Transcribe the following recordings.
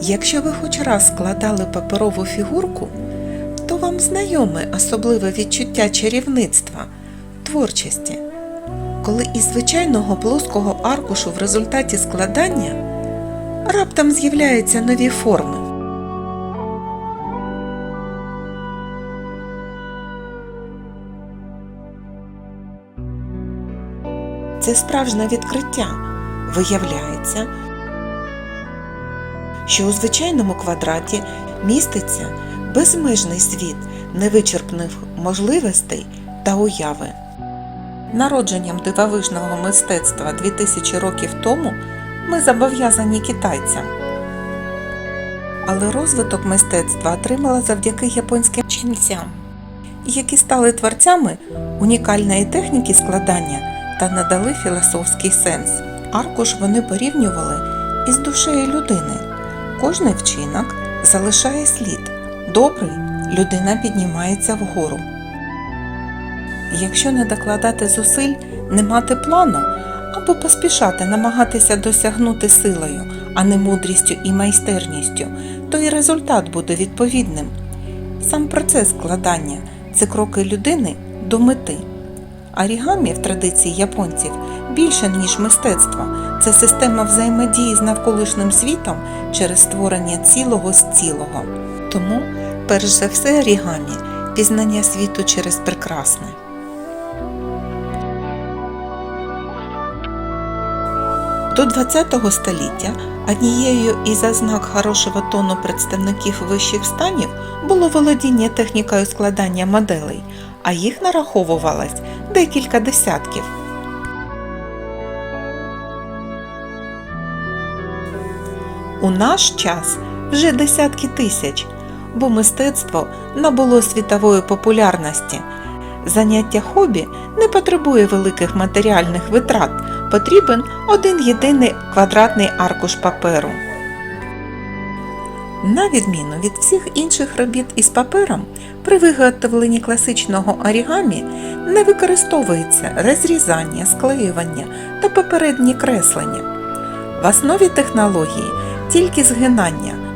Якщо ви хоч раз складали паперову фігурку, то вам знайоме особливе відчуття чарівництва, творчості, коли із звичайного плоского аркушу в результаті складання раптом з'являються нові форми. Це справжнє відкриття. Виявляється, що у звичайному квадраті міститься безмежний світ невичерпних можливостей та уяви. Народженням дивовижного мистецтва 2000 років тому ми зобов'язані китайцям. Але розвиток мистецтва отримала завдяки японським ченцям, які стали творцями унікальної техніки складання та надали філософський сенс. Аркуш вони порівнювали із душею людини. Кожний вчинок залишає слід. Добрий людина піднімається вгору. Якщо не докладати зусиль, не мати плану або поспішати намагатися досягнути силою, а не мудрістю і майстерністю, то і результат буде відповідним. Сам процес складання це кроки людини до мети. Орігамі в традиції японців більше, ніж мистецтво, це система взаємодії з навколишнім світом через створення цілого з цілого. Тому, перш за все, орігамі пізнання світу через прекрасне. До ХХ століття однією із ознак хорошого тону представників вищих станів було володіння технікою складання моделей, а їх нараховувалось декілька десятків. У наш час вже десятки тисяч, бо мистецтво набуло світової популярності. Заняття хобі не потребує великих матеріальних витрат, потрібен один єдиний квадратний аркуш паперу. На відміну від всіх інших робіт із папером, при виготовленні класичного орігамі не використовується розрізання, склеювання та попередні креслення. В основі технології тільки згинання.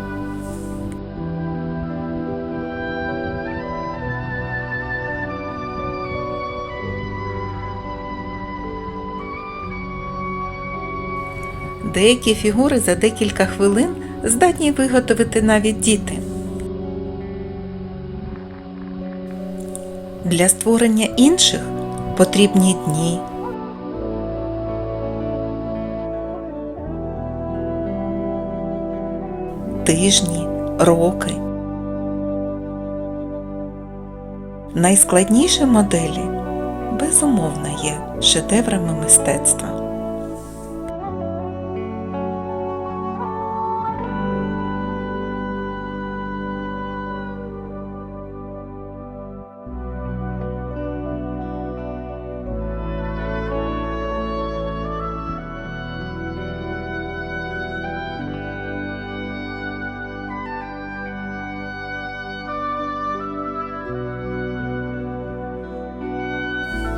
Деякі фігури за декілька хвилин здатні виготовити навіть діти. Для створення інших потрібні дні. Тижні, роки. Найскладніші моделі безумовно є шедеврами мистецтва.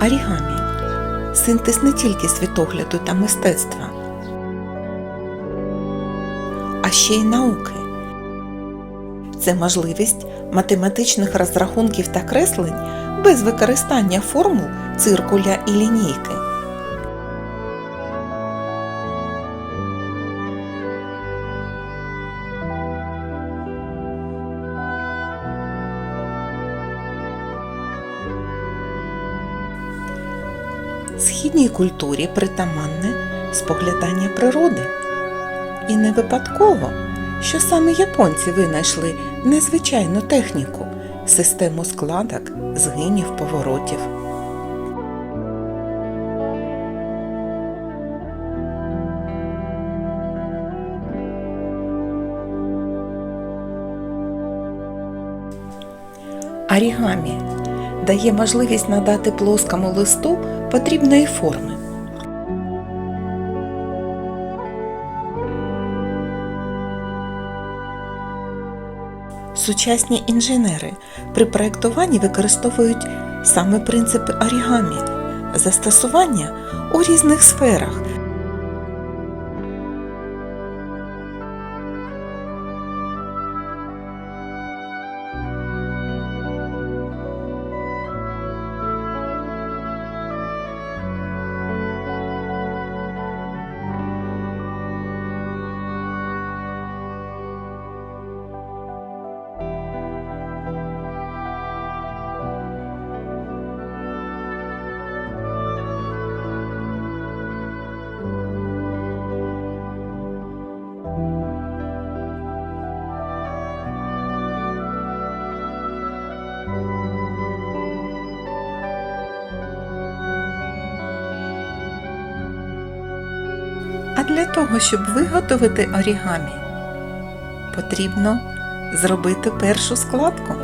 Орігамі синтез не тільки світогляду та мистецтва, а ще й науки. Це можливість математичних розрахунків та креслень без використання формул циркуля і лінійки. Східній культурі притаманне споглядання природи. І не випадково, що саме японці винайшли незвичайну техніку систему складок, згинів, поворотів. Орігамі дає можливість надати плоскому листу потрібної форми. Сучасні інженери при проєктуванні використовують саме принципи орігамі, застосування у різних сферах А для того, щоб виготовити орігамі, потрібно зробити першу складку.